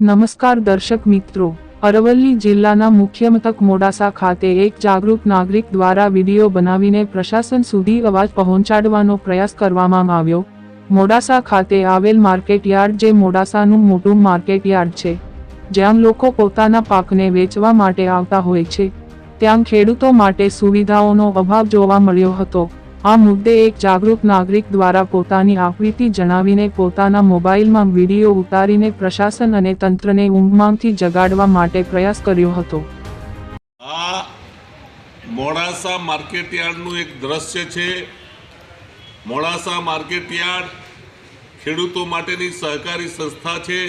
નમસ્કાર દર્શક મિત્રો. અરવલ્લી જિલ્લાના મુખ્ય મથક મોડાસા ખાતે એક જાગૃત નાગરિક દ્વારા વીડિયો બનાવીને પ્રશાસન સુધી અવાજ પહોંચાડવાનો પ્રયાસ કરવામાં આવ્યો. મોડાસા ખાતે આવેલ માર્કેટયાર્ડ જે મોડાસાનું મોટું માર્કેટયાર્ડ છે, જ્યાં લોકો પોતાના પાકને વેચવા માટે આવતા હોય છે. ત્યાં ખેડૂતો માટે સુવિધાઓનો અભાવ જોવા મળ્યો હતો. આ મુદ્દે એક જાગૃત નાગરિક દ્વારા પોતાની આકૃતિ જણાવીને પોતાના મોબાઈલમાં વીડિયો ઉતારીને પ્રશાસન અને તંત્રને ઊંઘમાંથી જગાડવા માટે પ્રયાસ કર્યો હતો. આ મોડાસા માર્કેટયાર્ડનું એક દ્રશ્ય છે. મોડાસા માર્કેટયાર્ડ ખેડૂતો માટેની સહકારી સંસ્થા છે.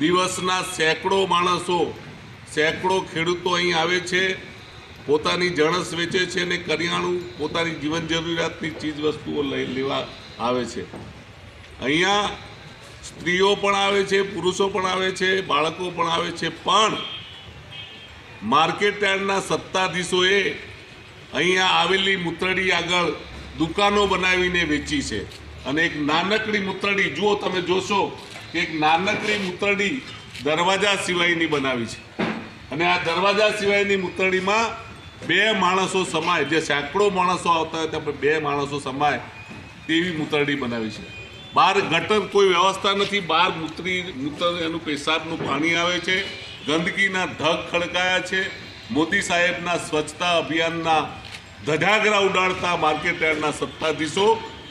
દિવસના સેંકડો માણસો, સેંકડો ખેડૂતો અહીં આવે છે. પોતાની જણસ વેચે છે અને કરિયાણું પોતાની જીવન જરૂરિયાતની ચીજ વસ્તુઓ લઈ લેવા આવે છે. અહીંયા સ્ત્રીઓ પણ આવે છે, પુરુષો પણ આવે છે, બાળકો પણ આવે છે, પણ માર્કેટ યાર્ડના સત્તાધીશોએ અહીંયા આવેલી મૂતરડી આગળ દુકાનો બનાવીને વેચી છે. અને એક નાનકડી મૂતરડી, જુઓ તમે જોશો કે એક નાનકડી મૂતરડી દરવાજા સિવાયની બનાવી છે. અને આ દરવાજા સિવાયની મૂતરડીમાં બે માણસો સમાય. જે સેંકડો માણસો આવતા હોય ત્યાં બે માણસો સમાય તેવી મૂતરડી બનાવી છે. બહાર ગટર કોઈ વ્યવસ્થા નથી. બહાર મૂતરી, મૂતર એનું પેશાબનું પાણી આવે છે. ગંદકીના ધગ ખડકાયા છે. મોદી સાહેબના સ્વચ્છતા અભિયાનના ધજાગરા ઉડાડતા માર્કેટ યાર્ડના સત્તાધીશો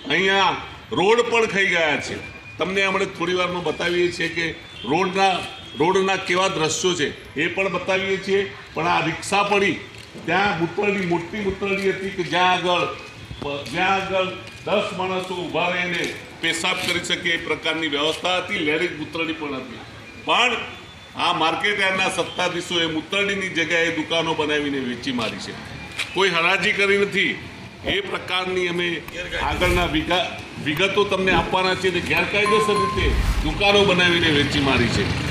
અહીંયા રોડ પણ ખાઈ ગયા છે. તમને હમણાં થોડી વારમાં બતાવીએ છીએ કે રોડના રોડના કેવા દ્રશ્યો છે એ પણ બતાવીએ છીએ. પણ આ રિક્ષા પડી ત્યાં મૂતરડી મોટી મૂતરડી હતી કે જ્યાં આગળ જ્યાં આગળ દસ માણસો ઊભા રહીને પેશાબ કરી શકે એ પ્રકારની વ્યવસ્થા હતી, લેડીઝ મૂતરડી પણ હતી. પણ આ માર્કેટ યાર્ડના સત્તાધીશોએ મૂતરડીની જગ્યાએ દુકાનો બનાવીને વેચી મારી છે. કોઈ હરાજી કરી નથી. એ પ્રકારની અમે આગળના વિગતો તમને આપવાના છે અને ગેરકાયદેસર રીતે દુકાનો બનાવીને વેચી મારી છે.